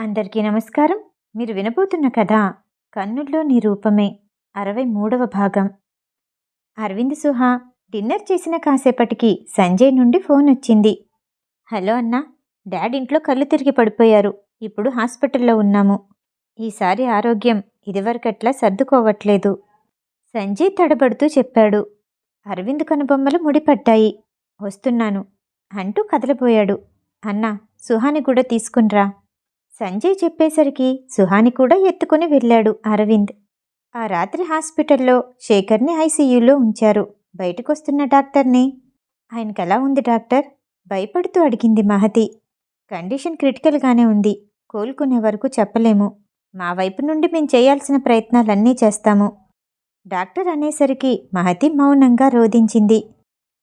అందరికీ నమస్కారం. మీరు వినబోతున్న కథ కన్నుల్లో నీ రూపమే. అరవై మూడవ భాగం. అరవింద్ సుహా డిన్నర్ చేసిన కాసేపటికి సంజయ్ నుండి ఫోన్ వచ్చింది. హలో అన్నా డాడ్ ఇంట్లో కళ్ళు తిరిగి పడిపోయారు. ఇప్పుడు హాస్పిటల్లో ఉన్నాము. ఈసారి ఆరోగ్యం ఇదివరకట్లా సర్దుకోవట్లేదు. సంజయ్ తడబడుతూ చెప్పాడు. అరవింద్ కనుబొమ్మలు ముడిపడ్డాయి. వస్తున్నాను అంటూ కదలబోయాడు. అన్నా సుహాని కూడా తీసుకునిరా సంజయ్ చెప్పేసరికి సుహాని కూడా ఎత్తుకుని వెళ్ళాడు అరవింద్. ఆ రాత్రి హాస్పిటల్లో శేఖర్ని ఐసీయూలో ఉంచారు. బయటకొస్తున్న డాక్టర్ని. ఆయనకి ఎలా ఉంది డాక్టర్? భయపడుతూ అడిగింది మహతి. కండిషన్ క్రిటికల్గానే ఉంది. కోలుకునే వరకు చెప్పలేము. మా వైపు నుండి మేము చేయాల్సిన ప్రయత్నాలన్నీ చేస్తాము. డాక్టర్ అనేసరికి మహతి మౌనంగా రోధించింది.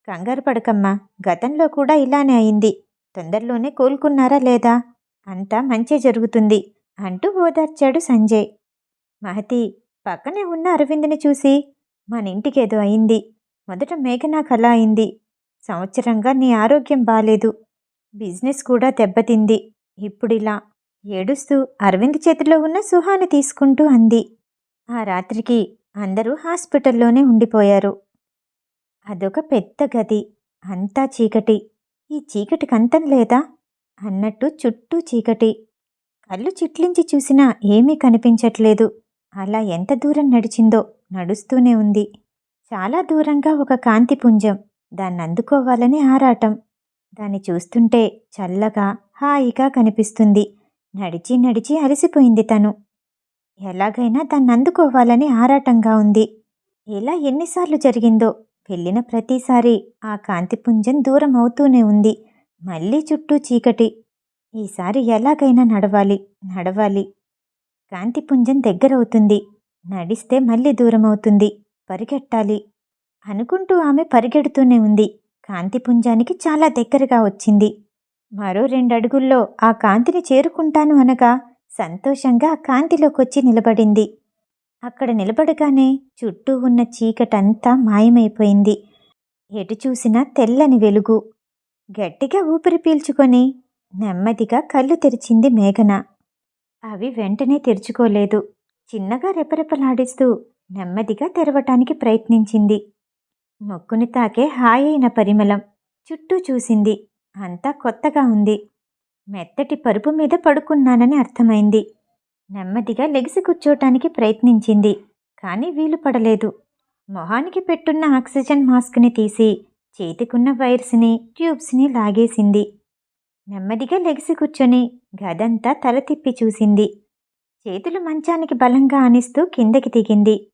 కంగారు పడకమ్మా. గతంలో కూడా ఇలానే అయింది. తొందరలోనే కోలుకున్నారా లేదా? అంతా మంచి జరుగుతుంది అంటూ ఓదార్చాడు సంజయ్. మహతి పక్కనే ఉన్న అరవింద్ని చూసి మన ఇంటికేదో అయింది. మొదట మేఘనాకు అలా అయింది. సంవత్సరంగా నీ ఆరోగ్యం బాలేదు. బిజినెస్ కూడా దెబ్బతింది. ఇప్పుడిలా ఏడుస్తూ అరవింద్ చేతిలో ఉన్న సుహాను తీసుకుంటూ అంది. ఆ రాత్రికి అందరూ హాస్పిటల్లోనే ఉండిపోయారు. అదొక పెద్ద గది. అంతా చీకటి. ఈ చీకటికి అంతం లేదా? అన్నట్టు చుట్టూ చీకటి. కళ్ళు చిట్లించి చూసినా ఏమీ కనిపించట్లేదు. అలా ఎంత దూరం నడిచిందో నడుస్తూనే ఉంది. చాలా దూరంగా ఒక కాంతి పుంజం దాన్ని అందుకోవాలని ఆరాటం. దాన్ని చూస్తుంటే చల్లగా హాయిగా కనిపిస్తుంది. నడిచి నడిచి అలసిపోయింది తను. ఎలాగైనా దాన్ని అందుకోవాలని ఆరాటంగా ఉంది. ఇలా ఎన్నిసార్లు జరిగిందో వెళ్ళిన ప్రతిసారి ఆ కాంతిపుంజం దూరం అవుతూనే ఉంది. మళ్ళీ చుట్టూ చీకటి. ఈసారి ఎలాగైనా నడవాలి నడవాలి. కాంతిపుంజం దగ్గరవుతుంది. నడిస్తే మళ్ళీ దూరం అవుతుంది పరిగెట్టాలి. అనుకుంటూ ఆమె పరిగెడుతూనే ఉంది. కాంతిపుంజానికి చాలా దగ్గరగా వచ్చింది. మరో రెండడుగుల్లో ఆ కాంతిని చేరుకుంటాను అనగా సంతోషంగా కాంతిలోకొచ్చి నిలబడింది. అక్కడ నిలబడగానే చుట్టూ ఉన్న చీకటంతా మాయమైపోయింది. ఎటు చూసినా తెల్లని వెలుగు. గట్టిగా ఊపిరి పీల్చుకొని నెమ్మదిగా కళ్ళు తెరిచింది మేఘన. అవి వెంటనే తెరుచుకోలేదు. చిన్నగా రెపరెపలాడిస్తూ నెమ్మదిగా తెరవటానికి ప్రయత్నించింది. మొక్కుని తాకే హాయైన పరిమళం చుట్టూ చూసింది. అంతా కొత్తగా ఉంది. మెత్తటి పరుపు మీద పడుకున్నానని అర్థమైంది. నెమ్మదిగా లెగిసి కూర్చోటానికి ప్రయత్నించింది. కానీ వీలు పడలేదు. మొహానికి పెట్టున్న ఆక్సిజన్ మాస్క్ని తీసి చేతికున్న వైర్స్ని ట్యూబ్స్ని లాగేసింది. నెమ్మదిగా లెగిసి కూర్చొని గదంతా తల తిప్పి చూసింది. చేతులు మంచానికి బలంగా ఆనిస్తూ కిందకి దిగింది.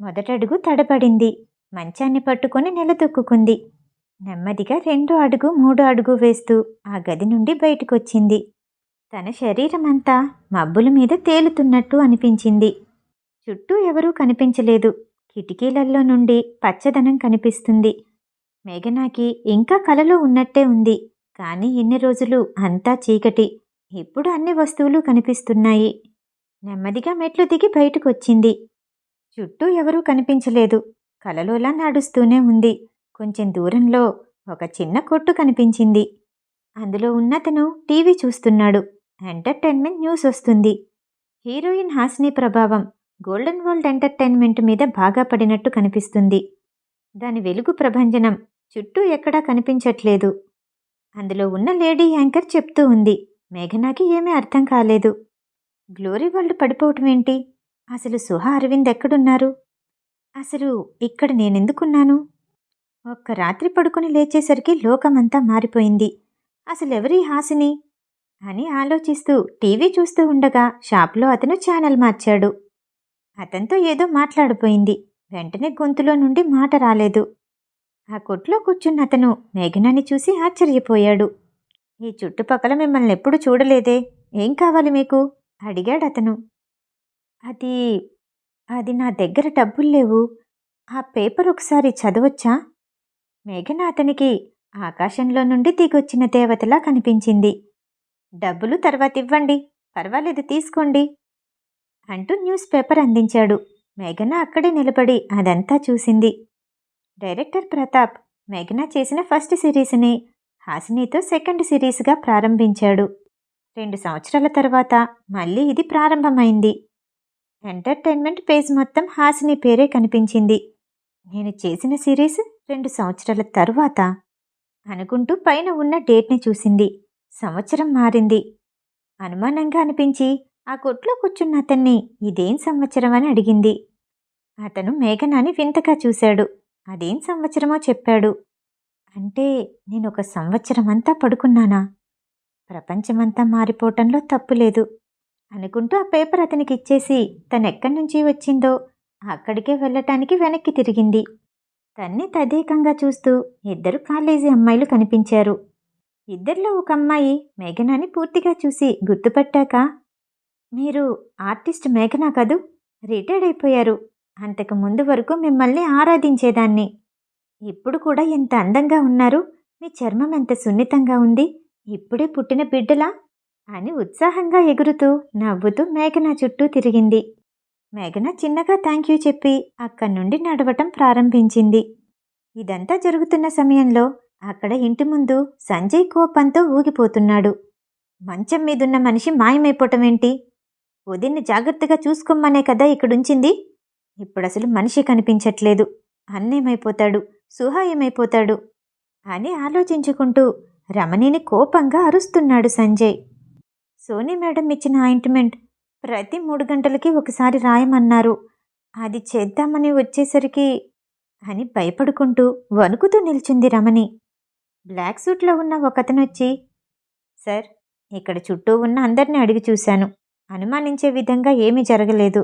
మొదటడుగు తడబడింది. మంచాన్ని పట్టుకొని నిలదొక్కుంది నెమ్మదిగా రెండో అడుగు మూడో అడుగు వేస్తూ ఆ గది నుండి బయటకొచ్చింది. తన శరీరం అంతా మబ్బుల మీద తేలుతున్నట్టు అనిపించింది. చుట్టూ ఎవరూ కనిపించలేదు. కిటికీలల్లో నుండి పచ్చదనం కనిపిస్తుంది. మేఘనాకి ఇంకా కలలో ఉన్నట్టే ఉంది. కానీ ఇన్ని రోజులు అంతా చీకటి. ఇప్పుడు అన్ని వస్తువులు కనిపిస్తున్నాయి. నెమ్మదిగా మెట్లు దిగి బయటకొచ్చింది. చుట్టూ ఎవరూ కనిపించలేదు. కలలోలా నడుస్తూనే ఉంది. కొంచెం దూరంలో ఒక చిన్న కొట్టు కనిపించింది. అందులో ఉన్నతను టీవీ చూస్తున్నాడు. ఎంటర్టైన్మెంట్ న్యూస్ వస్తుంది. హీరోయిన్ హాసిని ప్రభావం గోల్డెన్ వరల్డ్ ఎంటర్టైన్మెంట్ మీద బాగా పడినట్టు కనిపిస్తుంది. దాని వెలుగు ప్రభంజనం. చుట్టూ ఎక్కడా కనిపించట్లేదు. అందులో ఉన్న లేడీ యాంకర్ చెప్తూ ఉంది. మేఘనాకి ఏమీ అర్థం కాలేదు. గ్లోరీ వరల్డ్ పడిపోవటం ఏంటి? అసలు సుహా అరవింద్ ఎక్కడున్నారు? అసలు ఇక్కడ నేనెందుకున్నాను? ఒక్క రాత్రి పడుకుని లేచేసరికి లోకమంతా మారిపోయింది. అసలు ఎవరి హాసిని? అని ఆలోచిస్తూ టీవీ చూస్తూ ఉండగా షాప్లో అతను ఛానల్ మార్చాడు. అతనితో ఏదో మాట్లాడిపోయింది. వెంటనే గొంతులో నుండి మాట రాలేదు. ఆ కొట్లో కూర్చున్న అతను మేఘనాన్ని చూసి ఆశ్చర్యపోయాడు. ఈ చుట్టుపక్కల మిమ్మల్ని ఎప్పుడు చూడలేదే? ఏం కావాలి మీకు? అడిగాడు అతను. అది అది నా దగ్గర డబ్బులు లేవు. ఆ పేపర్ ఒకసారి చదవచ్చా? మేఘన అతనికి ఆకాశంలో నుండి దిగొచ్చిన దేవతలా కనిపించింది. డబ్బులు తర్వాత ఇవ్వండి పర్వాలేదు తీసుకోండి అంటూ న్యూస్ పేపర్ అందించాడు. మేఘన అక్కడే నిలబడి అదంతా చూసింది. డైరెక్టర్ ప్రతాప్ మేఘన చేసిన ఫస్ట్ సిరీస్ని హాసినితో సెకండ్ సిరీస్గా ప్రారంభించాడు. రెండు సంవత్సరాల తర్వాత మళ్ళీ ఇది ప్రారంభమైంది. ఎంటర్టైన్మెంట్ పేజ్ మొత్తం హాసిని పేరే కనిపించింది. నేను చేసిన సిరీస్ రెండు సంవత్సరాల తరువాత అనుకుంటూ పైన ఉన్న డేట్ని చూసింది. సంవత్సరం మారింది. అనుమానంగా అనిపించి ఆ కొట్లో కూర్చున్న అతన్ని ఇదేం సంవత్సరం అని అడిగింది. అతను మేఘనాని వింతగా చూశాడు. అదేం సంవత్సరమో చెప్పాడు. అంటే నేను ఒక సంవత్సరం అంతా పడుకున్నానా? ప్రపంచమంతా మారిపోవటంలో తప్పు లేదు అనుకుంటూ ఆ పేపర్ అతనికి ఇచ్చేసి తనెక్కడి నుంచి వచ్చిందో అక్కడికే వెళ్ళటానికి వెనక్కి తిరిగింది. తన్ని తదేకంగా చూస్తూ ఇద్దరు కాలేజీ అమ్మాయిలు కనిపించారు. ఇద్దరిలో ఒక అమ్మాయి మేఘనాని పూర్తిగా చూసి గుర్తుపట్టాక మీరు ఆర్టిస్ట్ మేఘనా కదూ? రిటైర్డ్ అయిపోయారు. అంతకు ముందు వరకు మిమ్మల్ని ఆరాధించేదాన్ని. ఇప్పుడు కూడా ఎంత అందంగా ఉన్నారు. మీ చర్మం ఎంత సున్నితంగా ఉంది. ఇప్పుడే పుట్టిన బిడ్డలా? అని ఉత్సాహంగా ఎగురుతూ నవ్వుతూ మేఘన చుట్టూ తిరిగింది. మేఘన చిన్నగా థ్యాంక్ యూ చెప్పి అక్కడి నుండి నడవటం ప్రారంభించింది. ఇదంతా జరుగుతున్న సమయంలో అక్కడ ఇంటి ముందు సంజయ్ కోపంతో ఊగిపోతున్నాడు. మంచం మీదున్న మనిషి మాయమైపోవటం ఏంటి? ఉదయన్ని జాగ్రత్తగా చూసుకోమనే కదా ఇక్కడుంచింది? ఇప్పుడు అసలు మనిషి కనిపించట్లేదు. అన్నేమైపోతాడు? సుహా ఏమైపోతాడు అని ఆలోచించుకుంటూ రమణిని కోపంగా అరుస్తున్నాడు సంజయ్. సోనీ మేడం ఇచ్చిన ఆయింట్మెంట్ ప్రతి మూడు గంటలకి ఒకసారి రాయమన్నారు. అది చేద్దామని వచ్చేసరికి అని భయపడుకుంటూ వణుకుతూ నిల్చుంది రమణి. బ్లాక్ సూట్లో ఉన్న ఒకతను వచ్చి సార్ ఇక్కడ చుట్టూ ఉన్న అందరినీ అడిగి చూశాను. అనుమానించే విధంగా ఏమీ జరగలేదు.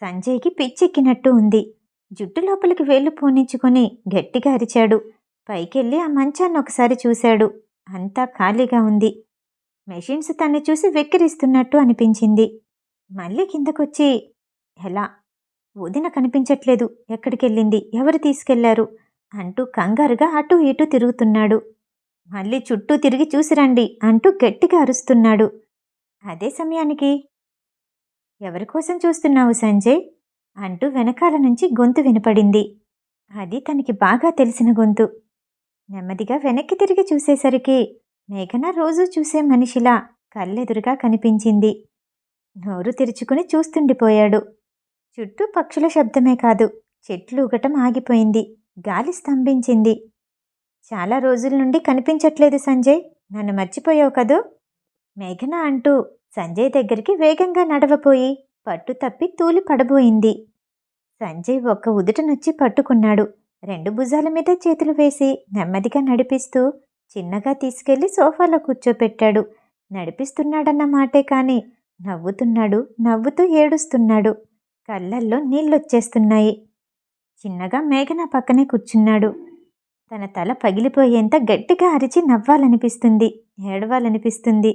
సంజయ్కి పిచ్చెక్కినట్టు ఉంది. జుట్టు లోపలికి వేళ్ళు పోనించుకొని గట్టిగా అరిచాడు. పైకెళ్ళి ఆ మంచాన్ని ఒకసారి చూశాడు. అంతా ఖాళీగా ఉంది. మెషిన్స్ తన్ని చూసి వెక్కిరిస్తున్నట్టు అనిపించింది. మళ్ళీ కిందకొచ్చి ఎలా వదిన కనిపించట్లేదు. ఎక్కడికెళ్ళింది? ఎవరు తీసుకెళ్ళారు? అంటూ కంగారుగా అటూ ఇటూ తిరుగుతున్నాడు. మళ్ళీ చుట్టూ తిరిగి చూసిరండి అంటూ గట్టిగా అరుస్తున్నాడు. అదే సమయానికి ఎవరి కోసం చూస్తున్నావు సంజయ్? అంటూ వెనకాల నుంచి గొంతు వినపడింది. అది తనకి బాగా తెలిసిన గొంతు. నెమ్మదిగా వెనక్కి తిరిగి చూసేసరికి మేఘన రోజూ చూసే మనిషిలా కళ్ళెదురుగా కనిపించింది. నోరు తెరుచుకుని చూస్తుండిపోయాడు. చుట్టూ పక్షుల శబ్దమే కాదు చెట్లు ఊగటం ఆగిపోయింది గాలి స్తంభించింది. చాలా రోజుల నుండి కనిపించట్లేదు సంజయ్ నన్ను మర్చిపోయావు కదూ? మేఘన అంటూ సంజయ్ దగ్గరికి వేగంగా నడవపోయి పట్టు తప్పి తూలి పడబోయింది. సంజయ్ ఒక్క ఉదుటనొచ్చి పట్టుకున్నాడు. రెండు భుజాల మీద చేతులు వేసి నెమ్మదిగా నడిపిస్తూ చిన్నగా తీసుకెళ్ళి సోఫాలో కూర్చోపెట్టాడు. నడిపిస్తున్నాడన్న మాటే కాని నవ్వుతున్నాడు నవ్వుతూ ఏడుస్తున్నాడు. కళ్ళల్లో నీళ్ళొచ్చేస్తున్నాయి. చిన్నగా మేఘన పక్కనే కూర్చున్నాడు. తన తల పగిలిపోయేంత గట్టిగా అరిచి నవ్వాలనిపిస్తుంది ఏడవాలనిపిస్తుంది.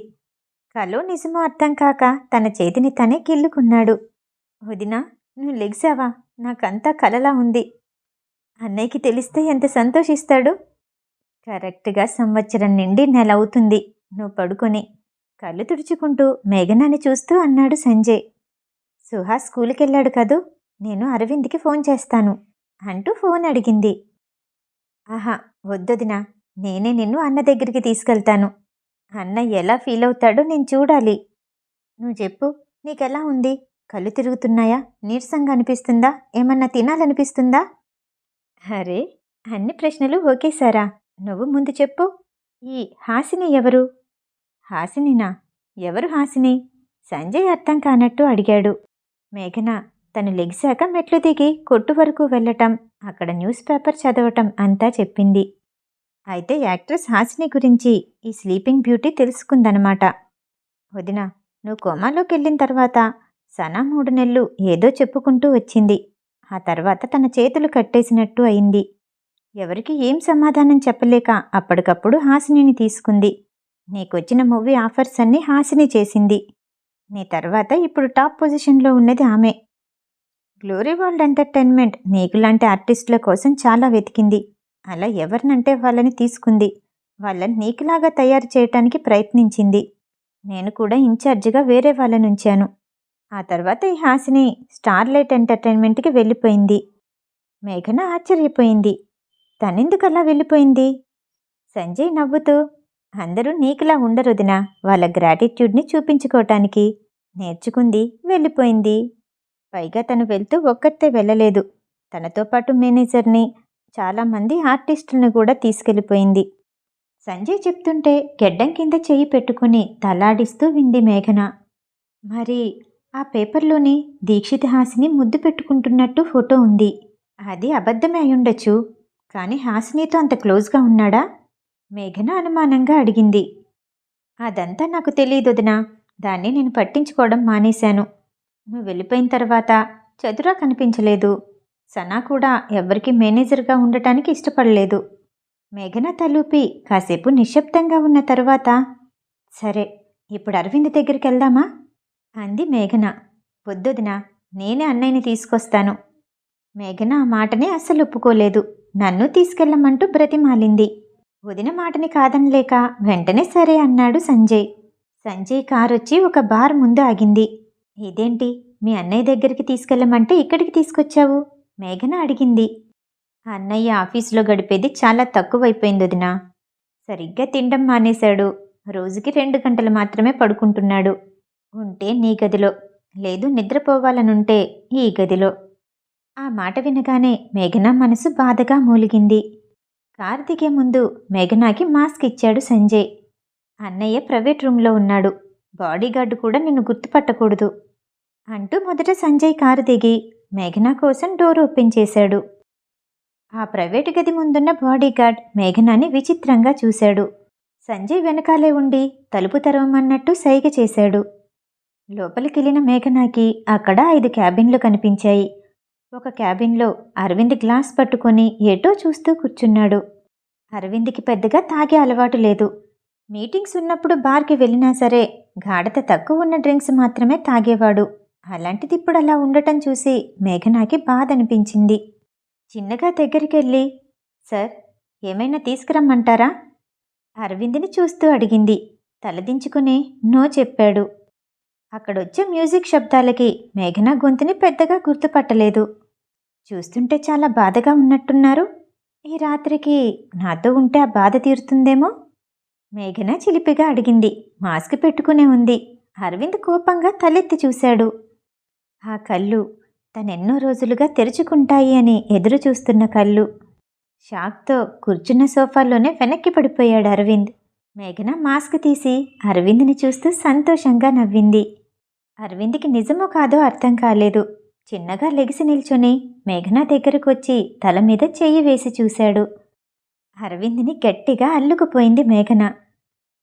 కలో నిజమో అర్థం కాక తన చేతిని తనే కిల్లుకున్నాడు వదినా నువ్వు లెగ్సావా? నాకంతా కలలా ఉంది. అన్నయ్యకి తెలిస్తే ఎంత సంతోషిస్తాడు? కరెక్ట్గా సంవత్సరం నిండి నెల అవుతుంది. నువ్వు పడుకొని కళ్ళు తుడుచుకుంటూ మేఘనాన్ని చూస్తూ అన్నాడు సంజయ్. సుహాస్ స్కూల్కి వెళ్ళాడు కదూ? నేను అరవింద్కి ఫోన్ చేస్తాను అంటూ ఫోన్ అడిగింది. ఆహా వద్దొదినా. నేనే నిన్ను అన్న దగ్గరికి తీసుకెళ్తాను. అన్న ఎలా ఫీల్ అవుతాడో నేను చూడాలి. నువ్వు చెప్పు నీకెలా ఉంది? కళ్ళు తిరుగుతున్నాయా? నీరసంగా అనిపిస్తుందా? ఏమన్నా తినాలనిపిస్తుందా? అరే అన్ని ప్రశ్నలు ఓకేసారా నువ్వు ముందు చెప్పు. ఈ హాసిని ఎవరు? హాసినినా? ఎవరు హాసిని? సంజయ్ అర్థం కానట్టు అడిగాడు. మేఘన తను లెగిశాక మెట్లు దిగి కొట్టు వరకు వెళ్ళటం అక్కడ న్యూస్ పేపర్ చదవటం అంతా చెప్పింది. అయితే యాక్ట్రెస్ హాసిని గురించి ఈ స్లీపింగ్ బ్యూటీ తెలుసుకుందనమాట. వదిన నువ్వు కోమాలోకి వెళ్ళిన తర్వాత సనా మూడు నెలలు ఏదో చెప్పుకుంటూ వచ్చింది. ఆ తర్వాత తన చేతులు కట్టేసినట్టు అయింది. ఎవరికి ఏం సమాధానం చెప్పలేక అప్పటికప్పుడు హాసినిని తీసుకుంది. నీకొచ్చిన మూవీ ఆఫర్స్ అన్నీ హాసిని చేసింది. నీ తర్వాత ఇప్పుడు టాప్ పొజిషన్లో ఉన్నది ఆమె. గ్లోరీ వరల్డ్ ఎంటర్టైన్మెంట్ నీకులాంటి ఆర్టిస్టుల కోసం చాలా వెతికింది. అలా ఎవరినంటే వాళ్ళని తీసుకుంది. వాళ్ళని నీకులాగా తయారు చేయటానికి ప్రయత్నించింది. నేను కూడా ఇన్ఛార్జిగా వేరే వాళ్ళని ఉంచాను ఆ తర్వాత ఈ హాసిని స్టార్లైట్ ఎంటర్టైన్మెంట్కి వెళ్ళిపోయింది. మేఘన ఆశ్చర్యపోయింది. తనెందుకు అలా వెళ్ళిపోయింది? సంజయ్ నవ్వుతూ అందరూ నీకులా ఉండరుదినా వాళ్ళ గ్రాటిట్యూడ్ని చూపించుకోవటానికి నేర్చుకుంది వెళ్ళిపోయింది. పైగా తను వెళ్తూ ఒక్కతే వెళ్ళలేదు. తనతో పాటు మేనేజర్ని చాలామంది ఆర్టిస్టులను కూడా తీసుకెళ్ళిపోయింది. సంజయ్ చెప్తుంటే గెడ్డం కింద చెయ్యి పెట్టుకుని తలాడిస్తూ వింది మేఘన. మరి ఆ పేపర్లోని దీక్షిత హాసిని ముద్దు పెట్టుకుంటున్నట్టు ఫోటో ఉంది. అది అబద్ధమే అయ్యుండొచ్చు. కానీ హాసినితో అంత క్లోజ్గా ఉన్నాడా? మేఘన అనుమానంగా అడిగింది. అదంతా నాకు తెలియదు వదినా. దాన్ని నేను పట్టించుకోవడం మానేశాను. నువ్వు వెళ్ళిపోయిన తర్వాత చదురా కనిపించలేదు. సనా కూడా ఎవరికి మేనేజర్గా ఉండటానికి ఇష్టపడలేదు. మేఘన తలూపి కాసేపు నిశ్శబ్దంగా ఉన్న తర్వాత సరే ఇప్పుడు అరవింద్ దగ్గరికి వెళ్దామా? అంది మేఘన. వద్దొదినా నేనే అన్నయ్యని తీసుకొస్తాను. మేఘన ఆ మాటనే అస్సలు ఒప్పుకోలేదు. నన్ను తీసుకెళ్ళమంటూ బ్రతిమాలింది. వదిన మాటని కాదనలేక వెంటనే సరే అన్నాడు సంజయ్. సంజయ్ కారు వచ్చి ఒక బార్ ముందు ఆగింది. ఇదేంటి? మీ అన్నయ్య దగ్గరికి తీసుకెళ్ళమంటే ఇక్కడికి తీసుకొచ్చావు? మేఘన అడిగింది. అన్నయ్య ఆఫీసులో గడిపేది చాలా తక్కువైపోయింది వదినా. సరిగ్గా తినడం మానేశాడు. రోజుకి రెండు గంటలు మాత్రమే పడుకుంటున్నాడు. ఉంటే నీ గదిలో లేదు నిద్రపోవాలనుంటే ఈ గదిలో. ఆ మాట వినగానే మేఘన మనసు బాధగా మూలిగింది. కారు దిగే ముందు మేఘనాకి మాస్క్ ఇచ్చాడు సంజయ్. అన్నయ్య ప్రైవేట్ రూమ్లో ఉన్నాడు. బాడీగార్డు కూడా నిన్ను గుర్తుపట్టకూడదు అంటూ మొదట సంజయ్ కారు దిగి మేఘనా కోసం డోర్ ఓపెన్ చేశాడు. ఆ ప్రైవేటు గది ముందున్న బాడీగార్డ్ మేఘనాని విచిత్రంగా చూశాడు. సంజయ్ వెనకాలే ఉండి తలుపు తెరవమన్నట్టు సైగ చేశాడు. లోపలికెళ్ళిన మేఘనాకి అక్కడ ఐదు క్యాబిన్లు కనిపించాయి. ఒక క్యాబిన్లో అరవింద్ గ్లాస్ పట్టుకొని ఏటో చూస్తూ కూర్చున్నాడు. అరవింద్కి పెద్దగా తాగే అలవాటు లేదు. మీటింగ్స్ ఉన్నప్పుడు బార్కి వెళ్ళినా సరే గాఢత తక్కువ ఉన్న డ్రింక్స్ మాత్రమే తాగేవాడు. అలాంటిది ఇప్పుడు అలా ఉండటం చూసి మేఘనాకి బాధ అనిపించింది చిన్నగా దగ్గరికెళ్ళి సార్ ఏమైనా తీసుకురమ్మంటారా? అరవింద్ని చూస్తూ అడిగింది. తలదించుకుని నో చెప్పాడు. అక్కడొచ్చే మ్యూజిక్ శబ్దాలకి మేఘన గొంతుని పెద్దగా గుర్తుపట్టలేదు. చూస్తుంటే చాలా బాధగా ఉన్నట్టున్నారు. ఈ రాత్రికి నాతో ఉంటే ఆ బాధ తీరుతుందేమో? మేఘన చిలిపిగా అడిగింది. మాస్క్ పెట్టుకునే ఉంది. అరవింద్ కోపంగా తలెత్తి చూశాడు. ఆ కళ్ళు తనెన్నో రోజులుగా తెరుచుకుంటాయి అని ఎదురు చూస్తున్న కళ్ళు. షాక్తో కూర్చున్న సోఫాలోనే వెనక్కి పడిపోయాడు అరవింద్. మేఘన మాస్క్ తీసి అరవింద్ని చూస్తూ సంతోషంగా నవ్వింది. అరవింద్కి నిజమో కాదో అర్థం కాలేదు. చిన్నగా లెగిసి నిల్చొని మేఘన దగ్గరకు వచ్చి తల మీద చెయ్యి వేసి చూశాడు. అరవింద్ని గట్టిగా అల్లుకుపోయింది మేఘన.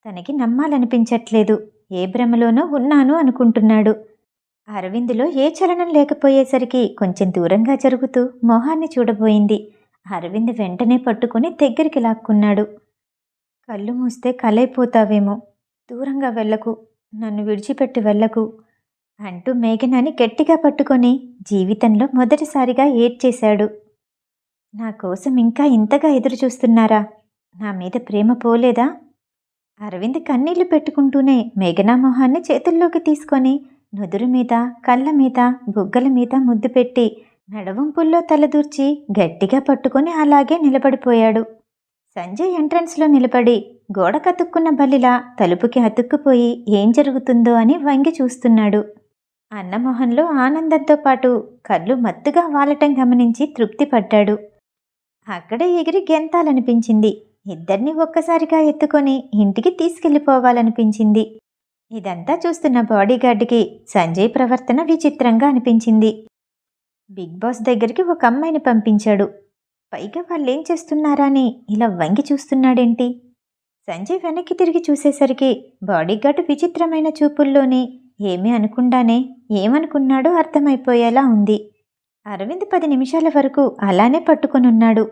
తనకి నమ్మాలనిపించట్లేదు. ఏ భ్రమలోనో ఉన్నాను అనుకుంటున్నాడు. అరవిందులో ఏ చలనం లేకపోయేసరికి కొంచెం దూరంగా జరుగుతూ మొహాన్ని చూడబోయింది. అరవింద్ వెంటనే పట్టుకుని దగ్గరికి లాక్కున్నాడు. కళ్ళు మూస్తే కలైపోతావేమో. దూరంగా వెళ్ళకు. నన్ను విడిచిపెట్టి వెళ్ళకు అంటూ మేఘనాని గట్టిగా పట్టుకొని జీవితంలో మొదటిసారిగా ఏడ్చేశాడు. నా కోసం ఇంకా ఇంతగా ఎదురు చూస్తున్నారా నా మీద ప్రేమ పోలేదా? అరవింద్ కన్నీళ్ళు పెట్టుకుంటూనే మేఘనా మొహాన్ని చేతుల్లోకి తీసుకొని నుదురు మీద కళ్ళ మీద బుగ్గల మీద ముద్దు పెట్టి మెడవంపుల్లో తలదూర్చి గట్టిగా పట్టుకొని అలాగే నిలబడిపోయాడు. సంజయ్ ఎంట్రన్స్లో నిలబడి గోడ కతుక్కున్న బల్లిలా తలుపుకి అతుక్కుపోయి ఏం జరుగుతుందో అని వంగి చూస్తున్నాడు. అన్నమోహన్లో ఆనందంతో పాటు కళ్ళు మత్తుగా వాలటం గమనించి తృప్తి పడ్డాడు. అక్కడే ఎగిరి గెంతాలనిపించింది. ఇద్దరిని ఒక్కసారిగా ఎత్తుకొని ఇంటికి తీసుకెళ్ళిపోవాలనిపించింది. ఇదంతా చూస్తున్న బాడీగార్డ్కి సంజయ్ ప్రవర్తన విచిత్రంగా అనిపించింది. బిగ్ బాస్ దగ్గరికి ఒక అమ్మాయిని పంపించాడు. పైగా వాళ్ళేం చేస్తున్నారా అని ఇలా వంగి చూస్తున్నాడేంటి? సంజయ్ వెనక్కి తిరిగి చూసేసరికి బాడీగార్డ్ విచిత్రమైన చూపుల్లోనే ఏమీ అనుకుండానే ఏమనుకున్నాడో అర్థమైపోయేలా ఉంది. అరవింద్ పది నిమిషాల వరకు అలానే పట్టుకొనున్నాడు.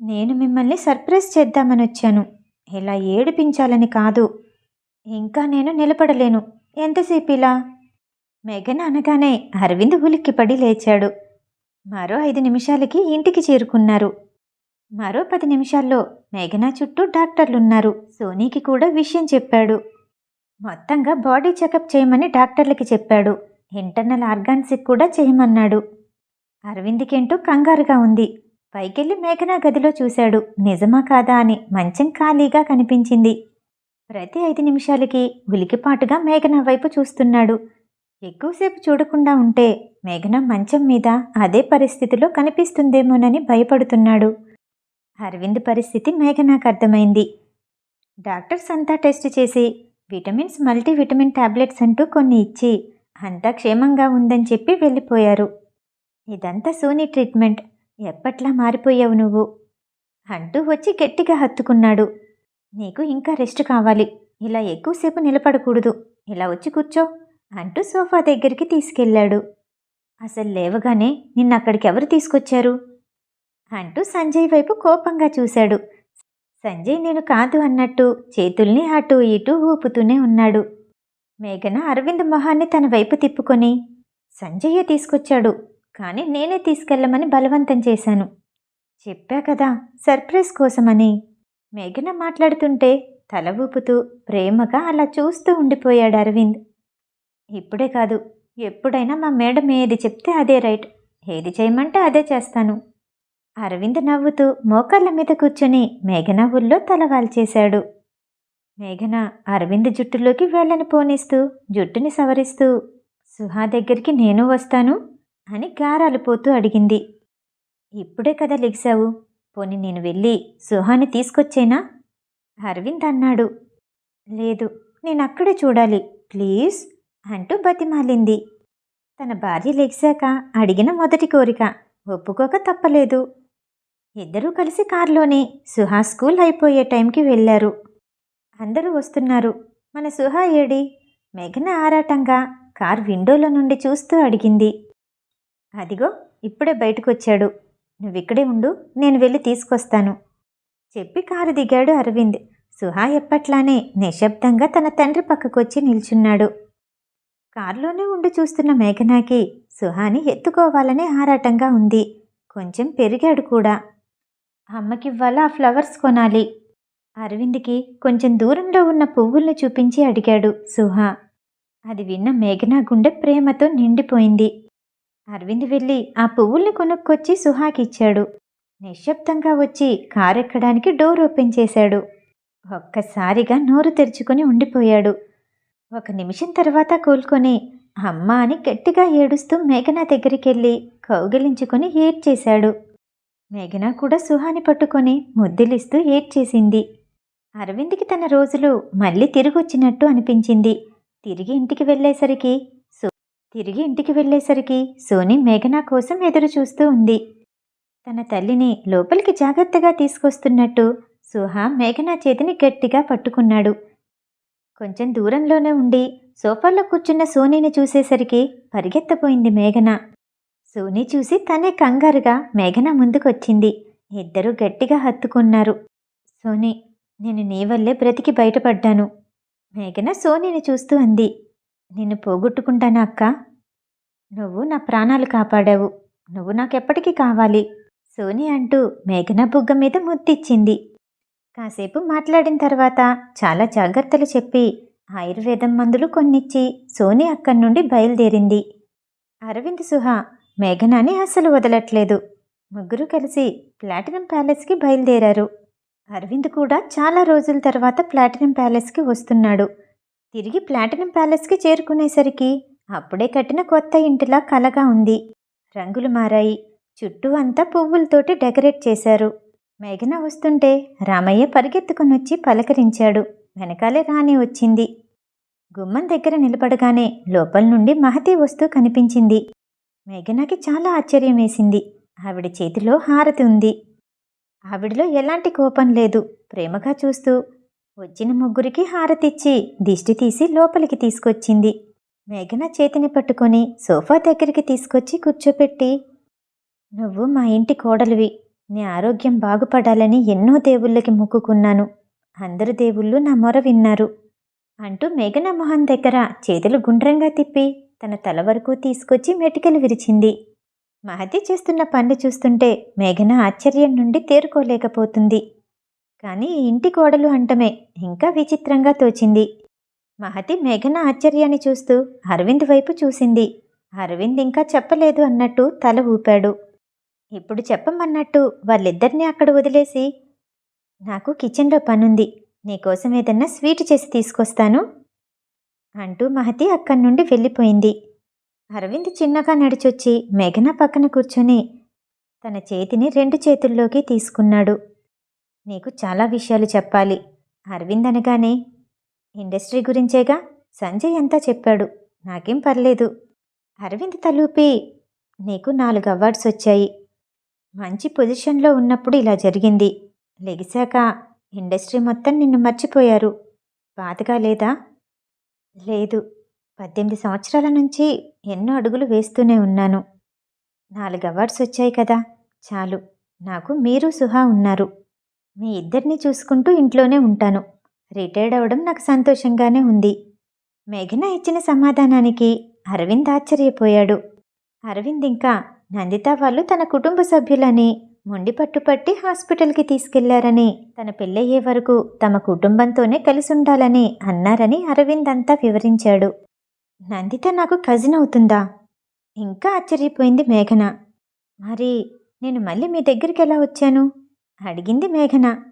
నేను మిమ్మల్ని సర్ప్రైజ్ చేద్దామని వచ్చాను ఇలా ఏడిపించాలని కాదు. ఇంకా నేను నిలబడలేను. ఎంతసేపు ఇలా మెగన్ అనగానే అరవింద్ ఉలిక్కిపడి లేచాడు. మరో ఐదు నిమిషాలకి ఇంటికి చేరుకున్నారు. మరో పది నిమిషాల్లో మేఘనా చుట్టూ డాక్టర్లున్నారు. సోనీకి కూడా విషయం చెప్పాడు. మొత్తంగా బాడీ చెకప్ చేయమని డాక్టర్లకి చెప్పాడు. ఇంటర్నల్ ఆర్గాన్స్కి కూడా చేయమన్నాడు. అరవింద్కేంటో కంగారుగా ఉంది. పైకెళ్ళి మేఘనా గదిలో చూశాడు. నిజమా కాదా అని మంచం ఖాళీగా కనిపించింది. ప్రతి ఐదు నిమిషాలకి ఉలికిపాటుగా మేఘన వైపు చూస్తున్నాడు. ఎక్కువసేపు చూడకుండా ఉంటే మేఘన మంచం మీద అదే పరిస్థితిలో కనిపిస్తుందేమోనని భయపడుతున్నాడు. అరవింద్ పరిస్థితి మేఘనాకు అర్థమైంది. డాక్టర్స్ అంతా టెస్ట్ చేసి విటమిన్స్ మల్టీవిటమిన్ టాబ్లెట్స్ అంటూ కొన్ని ఇచ్చి అంతా క్షేమంగా ఉందని చెప్పి వెళ్ళిపోయారు. ఇదంతా సోనీ ట్రీట్మెంట్. ఎప్పట్లా మారిపోయావు నువ్వు? అంటూ వచ్చి గట్టిగా హత్తుకున్నాడు. నీకు ఇంకా రెస్ట్ కావాలి. ఇలా ఎక్కువసేపు నిలబడకూడదు. ఇలా వచ్చి కూర్చో అంటూ సోఫా దగ్గరికి తీసుకెళ్ళాడు. అసలు లేవగానే నిన్న అక్కడికి ఎవరు తీసుకొచ్చారు? అంటూ సంజయ్ వైపు కోపంగా చూశాడు. సంజయ్ నేను కాదు అన్నట్టు చేతుల్ని అటు ఇటు ఊపుతూనే ఉన్నాడు. మేఘన అరవింద్ మొహాన్ని తన వైపు తిప్పుకొని సంజయ్య తీసుకొచ్చాడు. కానీ నేనే తీసుకెళ్ళమని బలవంతం చేశాను. చెప్పా కదా సర్ప్రైజ్ కోసమని. మేఘన మాట్లాడుతుంటే తల ఊపుతూ ప్రేమగా అలా చూస్తూ ఉండిపోయాడు అరవింద్. ఇప్పుడే కాదు ఎప్పుడైనా మా మేడం ఏది చెప్తే అదే రైట్. ఏది చేయమంటే అదే చేస్తాను. అరవింద్ నవ్వుతూ మోకాళ్ళ మీద కూర్చొని మేఘన ఊళ్ళో తల వాల్చేశాడు. మేఘన అరవింద్ జుట్టులోకి వేళ్ళని పోనిస్తూ జుట్టుని సవరిస్తూ సుహా దగ్గరికి నేను వస్తాను అని గారాలు పోతూ అడిగింది. ఇప్పుడే కదా లెగిసావు? పోని నేను వెళ్ళి సుహాని తీసుకొచ్చేనా? అరవింద్ అన్నాడు. లేదు నేను అక్కడే చూడాలి. ప్లీజ్ అంటూ బతిమాలింది. తన భార్య లెగిశాక అడిగిన మొదటి కోరిక ఒప్పుకోక తప్పలేదు. ఇద్దరూ కలిసి కారులోనే సుహా స్కూల్ అయిపోయే టైంకి వెళ్ళారు. అందరూ వస్తున్నారు. మన సుహా ఏడి? మెఘన ఆరాటంగా కార్ విండోలో నుండి చూస్తూ అడిగింది. అదిగో ఇప్పుడే బయటకు వచ్చాడు నువ్విక్కడే ఉండు నేను వెళ్ళి తీసుకొస్తాను. చెప్పి కారు దిగాడు అరవింద్. సుహా ఎప్పట్లానే నిశ్శబ్దంగా తన తండ్రి పక్కకొచ్చి నిల్చున్నాడు. కారులోనే ఉండి చూస్తున్న మేఘనాకి సుహాని ఎత్తుకోవాలనే ఆరాటంగా ఉంది. కొంచెం పెరిగాడు కూడా. అమ్మకివ్వాల ఆ ఫ్లవర్స్ కొనాలి? అరవింద్కి కొంచెం దూరంలో ఉన్న పువ్వుల్ని చూపించి అడిగాడు సుహా. అది విన్న మేఘనా గుండె ప్రేమతో నిండిపోయింది. అరవింద్ వెళ్ళి ఆ పువ్వుల్ని కొనుక్కొచ్చి సుహాకిచ్చాడు. నిశ్శబ్దంగా వచ్చి కారెక్కడానికి డోర్ ఓపెన్ చేశాడు. ఒక్కసారిగా నోరు తెరుచుకొని ఉండిపోయాడు. ఒక నిమిషం తర్వాత కోలుకొని అమ్మ అని గట్టిగా ఏడుస్తూ మేఘనా దగ్గరికి వెళ్ళి కౌగిలించుకొని ఏడ్చేశాడు మేఘనా కూడా సుహాని పట్టుకొని ముద్దులిస్తూ ఏడ్చేసింది అరవింద్కి తన రోజులు మళ్ళీ తిరిగొచ్చినట్టు అనిపించింది. తిరిగి ఇంటికి వెళ్ళేసరికి తిరిగి ఇంటికి వెళ్ళేసరికి సోని మేఘనా కోసం ఎదురు చూస్తూ ఉంది. తన తల్లిని లోపలికి జాగ్రత్తగా తీసుకొస్తున్నట్టు సుహా మేఘనా చేతిని గట్టిగా పట్టుకున్నాడు. కొంచెం దూరంలోనే ఉండి సోఫాలో కూర్చున్న సోనీని చూసేసరికి పరిగెత్తపోయింది మేఘన. సోనీ చూసి తనే కంగారుగా మేఘన ముందుకొచ్చింది. ఇద్దరూ గట్టిగా హత్తుకున్నారు. సోనీ నేను నీ వల్లే బ్రతికి బయటపడ్డాను. మేఘన సోనీని చూస్తూ అంది. నిన్ను పోగొట్టుకుంటానా అక్క? నువ్వు నా ప్రాణాలు కాపాడావు. నువ్వు నాకెప్పటికీ కావాలి. సోనీ అంటూ మేఘన బుగ్గ మీద ముద్దిచ్చింది. కాసేపు మాట్లాడిన తర్వాత చాలా జాగ్రత్తలు చెప్పి ఆయుర్వేదం మందులు కొన్నిచ్చి సోనీ అక్కడి నుండి బయలుదేరింది. అరవింద్ సుహా మేఘనాని అస్సలు వదలట్లేదు. ముగ్గురు కలిసి ప్లాటినం ప్యాలెస్కి బయలుదేరారు. అరవింద్ కూడా చాలా రోజుల తర్వాత ప్లాటినం ప్యాలెస్కి వస్తున్నాడు. తిరిగి ప్లాటినం ప్యాలెస్కి చేరుకునేసరికి అప్పుడే కట్టిన కొత్త ఇంటిలా కలగా ఉంది. రంగులు మారాయి. చుట్టూ అంతా పువ్వులతోటి డెకరేట్ చేశారు. మేఘన వస్తుంటే రామయ్య పరిగెత్తుకుని వచ్చి పలకరించాడు. వెనకాలే రాణి వచ్చింది. గుమ్మం దగ్గర నిలబడగానే లోపల నుండి మహతి వస్తూ కనిపించింది. మేఘనాకి చాలా ఆశ్చర్యం వేసింది. ఆవిడ చేతిలో హారతి ఉంది. ఆవిడలో ఎలాంటి కోపం లేదు. ప్రేమగా చూస్తూ వచ్చిన ముగ్గురికి హారతిచ్చి దిష్టి తీసి లోపలికి తీసుకొచ్చింది. మేఘన చేతిని పట్టుకొని సోఫా దగ్గరికి తీసుకొచ్చి కూర్చోపెట్టి నువ్వు మా ఇంటి కోడలివి. నీ ఆరోగ్యం బాగుపడాలని ఎన్నో దేవుళ్ళకి మొక్కుకున్నాను. అందరు దేవుళ్ళు నా మొర విన్నారు అంటూ మేఘన మొహం దగ్గర చేతులు గుండ్రంగా తిప్పి తన తల వరకు తీసుకొచ్చి మెటికలు విరిచింది. మహతి చేస్తున్న పనులు చూస్తుంటే మేఘన ఆశ్చర్యం నుండి తేరుకోలేకపోతుంది. కానీ ఇంటి కోడలు అంటమే. ఇంకా విచిత్రంగా తోచింది. మహతి మేఘన ఆశ్చర్యాన్ని చూస్తూ అరవింద్ వైపు చూసింది. అరవింద్ ఇంకా చెప్పలేదు అన్నట్టు తల ఊపాడు. ఇప్పుడు చెప్పమన్నట్టు వాళ్ళిద్దరినీ అక్కడ వదిలేసి నాకు కిచెన్లో పనుంది. నీకోసం ఏదన్నా స్వీట్ చేసి తీసుకొస్తాను? అంటూ మహతి అక్కడి నుండి వెళ్ళిపోయింది. అరవింద్ చిన్నగా నడిచొచ్చి మేఘన పక్కన కూర్చొని తన చేతిని రెండు చేతుల్లోకి తీసుకున్నాడు. నీకు చాలా విషయాలు చెప్పాలి. అరవింద్ అనగానే ఇండస్ట్రీ గురించేగా? సంజయ్ అంతా చెప్పాడు. నాకేం పర్లేదు. అరవింద్ తలూపి నీకు నాలుగు అవార్డ్స్ వచ్చాయి. మంచి పొజిషన్లో ఉన్నప్పుడు ఇలా జరిగింది. లెగిశాక ఇండస్ట్రీ మొత్తం నిన్ను మర్చిపోయారు. బాధగా లేదా? లేదు. పద్దెనిమిది సంవత్సరాల నుంచి ఎన్నో అడుగులు వేస్తూనే ఉన్నాను. నాలుగు అవార్డ్స్ వచ్చాయి కదా? చాలు. నాకు మీరు సుహా ఉన్నారు. మీ ఇద్దరిని చూసుకుంటూ ఇంట్లోనే ఉంటాను. రిటైర్డ్ అవ్వడం నాకు సంతోషంగానే ఉంది. మేఘన ఇచ్చిన సమాధానానికి అరవింద్ ఆశ్చర్యపోయాడు. అరవింద్ ఇంకా నందిత వాళ్ళు తన కుటుంబ సభ్యులని మొండి పట్టుపట్టి హాస్పిటల్కి తీసుకెళ్ళారని తన పెళ్ళయ్యే వరకు తమ కుటుంబంతోనే కలిసి ఉండాలని అన్నారని అరవింద్ అంతా వివరించాడు. నందిత నాకు కజిన్ అవుతుందా? ఇంకా ఆశ్చర్యపోయింది మేఘన. మరి నేను మళ్ళీ మీ దగ్గరికి ఎలా వచ్చాను? అడిగింది మేఘన.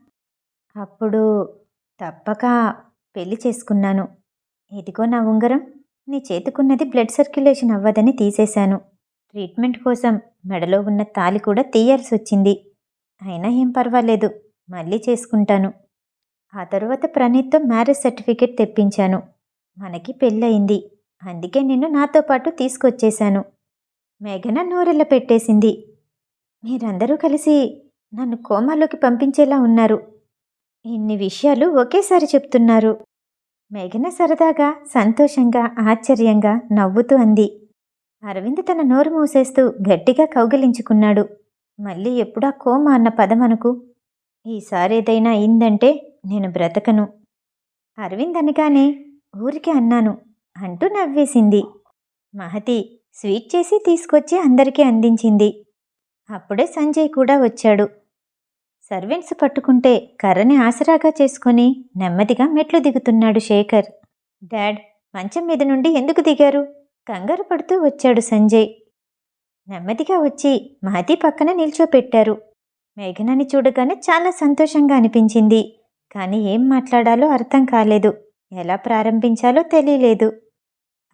అప్పుడు తప్పక పెళ్ళి చేసుకున్నాను. ఇదిగో నా ఉంగరం. నీ చేతుకున్నది బ్లడ్ సర్క్యులేషన్ అవ్వదని తీసేశాను. ట్రీట్మెంట్ కోసం మెడలో ఉన్న తాలి కూడా తీయాల్సి వచ్చింది. అయినా ఏం పర్వాలేదు. మళ్ళీ చేసుకుంటాను. ఆ తర్వాత ప్రణీత్తో మ్యారేజ్ సర్టిఫికేట్ తెప్పించాను. మనకి పెళ్ళయింది. అందుకే నిన్ను నాతో పాటు తీసుకొచ్చేశాను. మేఘన నోరెళ్ళ పెట్టేసింది. మీరందరూ కలిసి నన్ను కోమాలోకి పంపించేలా ఉన్నారు. ఇన్ని విషయాలు ఒకేసారి చెప్తున్నారు. మేఘన సరదాగా సంతోషంగా ఆశ్చర్యంగా నవ్వుతూ అంది. అరవింద్ తన నోరు మూసేస్తూ గట్టిగా కౌగిలించుకున్నాడు. మళ్ళీ ఎప్పుడా కోమా అన్న పదమనుకు ఈసారి ఏదైనా అయిందంటే నేను బ్రతకను. అరవింద్ అనగానే ఊరికే అన్నాను. అంటూ నవ్వేసింది. మహతి స్వీట్ చేసి తీసుకొచ్చి అందరికీ అందించింది. అప్పుడే సంజయ్ కూడా వచ్చాడు. సర్వెంట్స్ పట్టుకుంటే కర్రని ఆసరాగా చేసుకొని నెమ్మదిగా మెట్లు దిగుతున్నాడు శేఖర్. డాడ్ మంచం మీద నుండి ఎందుకు దిగారు? కంగారు పడుతూ వచ్చాడు సంజయ్. నెమ్మదిగా వచ్చి మాది పక్కన నిల్చోపెట్టారు. మేఘనాని చూడగానే చాలా సంతోషంగా అనిపించింది. కానీ ఏం మాట్లాడాలో అర్థం కాలేదు. ఎలా ప్రారంభించాలో తెలియలేదు.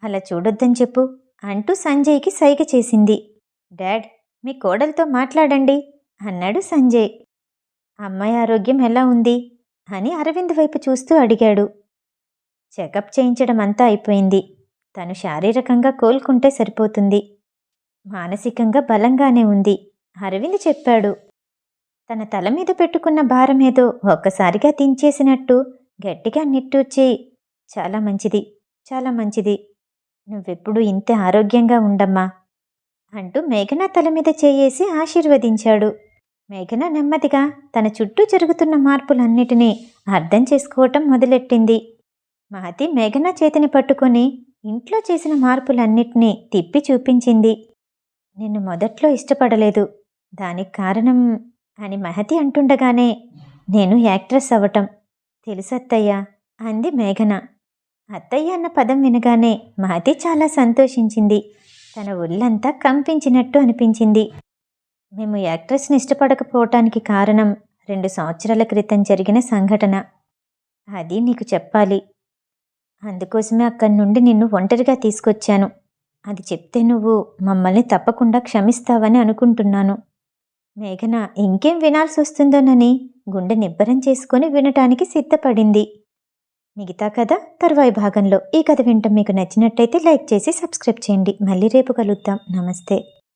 అలా చూడొద్దని చెప్పు అంటూ సంజయ్కి సైగ చేసింది. డాడ్ మీ కోడలతో మాట్లాడండి అన్నాడు సంజయ్. అమ్మాయి ఆరోగ్యం ఎలా ఉంది? అని అరవింద్ వైపు చూస్తూ అడిగాడు. చెకప్ చేయించడం అంతా అయిపోయింది. తను శారీరకంగా కోలుకుంటే సరిపోతుంది. మానసికంగా బలంగానే ఉంది. అరవింద్ చెప్పాడు. తన తల మీద పెట్టుకున్న భారం ఏదో ఒక్కసారిగా దించేసినట్టు గట్టిగా నిట్టూర్చి చాలా మంచిది చాలా మంచిది. నువ్వెప్పుడు ఇంతే ఆరోగ్యంగా ఉండమ్మా అంటూ మేఘన తల మీద చేయేసి ఆశీర్వదించాడు. మేఘన నెమ్మదిగా తన చుట్టూ జరుగుతున్న మార్పులన్నిటినీ అర్థం చేసుకోవటం మొదలెట్టింది. మహతి మేఘన చేతిని పట్టుకొని ఇంట్లో చేసిన మార్పులన్నిటినీ తిప్పి చూపించింది. నిన్ను మొదట్లో ఇష్టపడలేదు. దానికి కారణం అని మహతి అంటుండగానే నేను యాక్ట్రెస్ అవ్వటం. తెలుసత్తయ్యా! అంది మేఘన. అత్తయ్య అన్న పదం వినగానే మహతి చాలా సంతోషించింది. తన ఒళ్ళంతా కంపించినట్టు అనిపించింది. మేము యాక్ట్రెస్ని ఇష్టపడకపోవటానికి కారణం రెండు సంవత్సరాల క్రితం జరిగిన సంఘటన. అది నీకు చెప్పాలి. అందుకోసమే అక్కడి నుండి నిన్ను ఒంటరిగా తీసుకొచ్చాను. అది చెప్తే నువ్వు మమ్మల్ని తప్పకుండా క్షమిస్తావని అనుకుంటున్నాను. మేఘన ఇంకేం వినాల్సి వస్తుందోనని గుండె నిబ్బరం చేసుకొని వినటానికి సిద్ధపడింది. మిగతా కథ తర్వాయి భాగంలో. ఈ కథ వింటం మీకు నచ్చినట్టయితే లైక్ చేసి సబ్స్క్రైబ్ చేయండి. మళ్ళీ రేపు కలుద్దాం. నమస్తే.